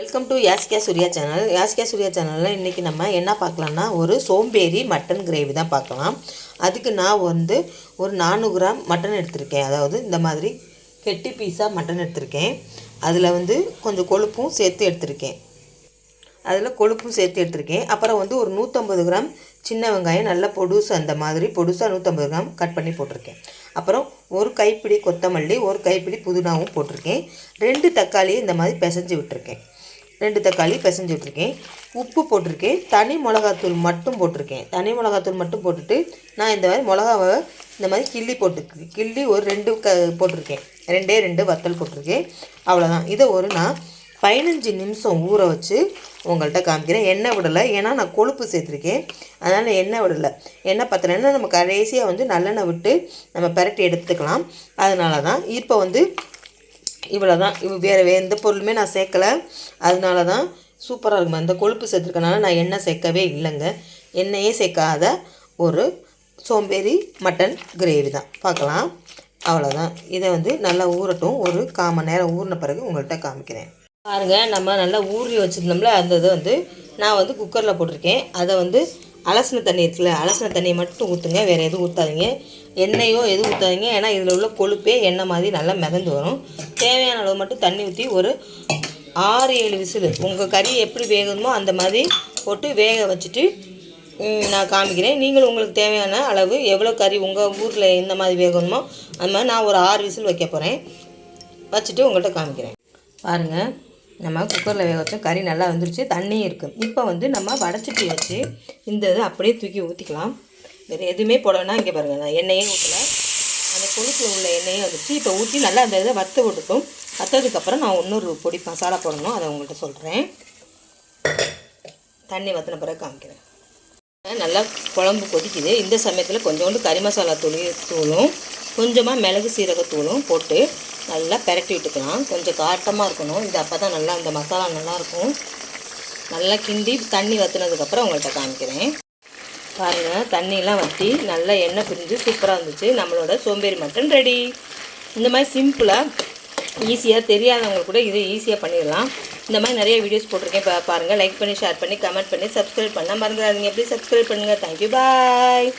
Welcome to Yaskiya Surya channel Yaskiya Surya சேனலில் இன்றைக்கி நம்ம என்ன பார்க்கலாம்னா ஒரு சோம்பேறி மட்டன் கிரேவி தான் பார்க்கலாம். அதுக்கு நான் வந்து ஒரு நானூறு கிராம் மட்டன் எடுத்திருக்கேன். அதாவது இந்த மாதிரி கெட்டி பீஸாக மட்டன் எடுத்திருக்கேன். அதில் வந்து கொஞ்சம் கொழுப்பும் சேர்த்து எடுத்திருக்கேன். அதில் கொழுப்பும் சேர்த்து எடுத்திருக்கேன். அப்புறம் வந்து ஒரு நூற்றம்பது கிராம் சின்ன வெங்காயம் நல்லா பொடுசு அந்த மாதிரி பொடுசாக நூற்றம்பது கிராம் கட் பண்ணி போட்டிருக்கேன். அப்புறம் ஒரு கைப்பிடி கொத்தமல்லி ஒரு கைப்பிடி புதினாவும் போட்டிருக்கேன். ரெண்டு தக்காளியை இந்த மாதிரி பிசைஞ்சு விட்டுருக்கேன். ரெண்டு தக்காளி பிசைஞ்சு விட்டுருக்கேன் உப்பு போட்டிருக்கேன். தனி மிளகாத்தூள் மட்டும் போட்டிருக்கேன். தனி மிளகாத்தூள் மட்டும் போட்டுட்டு நான் இந்த மாதிரி மிளகாவை இந்த மாதிரி கிள்ளி போட்டு கிள்ளி ஒரு ரெண்டு க போட்டிருக்கேன். ரெண்டே ரெண்டு வத்தல் போட்டிருக்கேன். அவ்வளோதான் இதை ஒரு நான் பதினஞ்சு நிமிஷம் ஊற வச்சு உங்கள்கிட்ட காமிக்கிறேன். எண்ணெய் விடலை. ஏன்னா நான் கொழுப்பு சேர்த்துருக்கேன். அதனால் எண்ணெய் விடலை. எண்ணெய் பத்தலைன்னா நம்ம கடைசியாக வந்து நல்லெண்ணெய் விட்டு நம்ம பரட்டி எடுத்துக்கலாம். அதனால தான் இப்போ வந்து இவ்வளோ தான் இவ் வேறு எந்த பொருளுமே நான் சேர்க்கலை. அதனால தான் சூப்பராக இருக்குமா? இந்த கொழுப்பு சேர்த்துருக்கனால நான் எண்ணெய் சேர்க்கவே இல்லைங்க. எண்ணெயே சேர்க்காத ஒரு சோம்பேறி மட்டன் கிரேவி தான். பார்க்கலாம். அவ்வளோதான் இதை வந்து நல்லா ஊறட்டும். ஒரு கால் மணி நேரம் ஊறின பிறகு உங்கள்கிட்ட காமிக்கிறேன். பாருங்கள் நம்ம நல்லா ஊறி வச்சுருந்தோம்ல அந்த இதை வந்து நான் வந்து குக்கரில் போட்டிருக்கேன். அதை வந்து அலசின தண்ணி இருக்குல்ல அலசின தண்ணியை மட்டும் ஊற்றுங்க வேறு எதுவும் ஊற்றாதீங்க எண்ணெயோ எதுவும் ஊற்றாதீங்க ஏன்னா இதில் உள்ள கொழுப்பே எண்ணெய் மாதிரி நல்லா மிதந்து வரும். தேவையான அளவு மட்டும் தண்ணி ஊற்றி ஒரு ஆறு ஏழு விசில் உங்கள் கறி எப்படி வேகணுமோ அந்த மாதிரி போட்டு வேக வச்சுட்டு நான் காமிக்கிறேன். நீங்களும் உங்களுக்கு தேவையான அளவு எவ்வளோ கறி உங்கள் ஊரில் எந்த மாதிரி வேகணுமோ அந்த மாதிரி நான் ஒரு ஆறு விசில் வைக்க போகிறேன் வச்சுட்டு உங்கள்கிட்ட காமிக்கிறேன். பாருங்கள் நம்ம குக்கரில் வேக வச்சோம் கறி நல்லா வந்துருச்சு தண்ணியும் இருக்குது இப்போ வந்து நம்ம வடச்சட்டி வச்சு இந்த இதை அப்படியே தூக்கி ஊற்றிக்கலாம் வேறு எதுவுமே போடணும்னா இங்கே பாருங்கள் நான் எண்ணெயே ஊற்றல அந்த கொழுப்பில் உள்ள எண்ணெயும் வந்துச்சு இப்போ ஊற்றி நல்லா அந்த இதை வற்ற விட்டுக்கும் வற்றதுக்கப்புறம் நான் இன்னொரு பொடி மசாலா போடணும் அதை உங்கள்கிட்ட சொல்கிறேன் தண்ணி வற்றின பிறகு காமிக்கிறேன். நல்லா குழம்பு கொதிக்குது. இந்த சமயத்தில் கொஞ்சோண்டு கறி மசாலா தூள் தூளும் கொஞ்சமாக மிளகு சீரகத்தூளும் போட்டு நல்லா பெரட்டி விட்டுக்கலாம். கொஞ்சம் காட்டமாக இருக்கணும். இது அப்போ தான் நல்லா இந்த மசாலா நல்லாயிருக்கும். நல்லா கிண்டி தண்ணி வற்றினதுக்கப்புறம் உங்கள்கிட்ட காமிக்கிறேன். பாருங்கள் தண்ணியெலாம் வற்றி நல்லா எண்ணெய் பிரிஞ்சு சூப்பராக இருந்துச்சு. நம்மளோட சோம்பேறி மட்டன் ரெடி இந்த மாதிரி சிம்பிளாக ஈஸியாக தெரியாதவங்க கூட இது ஈஸியாக பண்ணிடலாம். இந்த மாதிரி நிறைய வீடியோஸ் போட்டிருக்கேன். பா பாருங்கள் லைக் பண்ணி ஷேர் பண்ணி கமெண்ட் பண்ணி சப்ஸ்கிரைப் பண்ணால் மறந்துடாதீங்க. எப்படி சப்ஸ்கிரைப் பண்ணுங்கள் தேங்க்யூ பாய்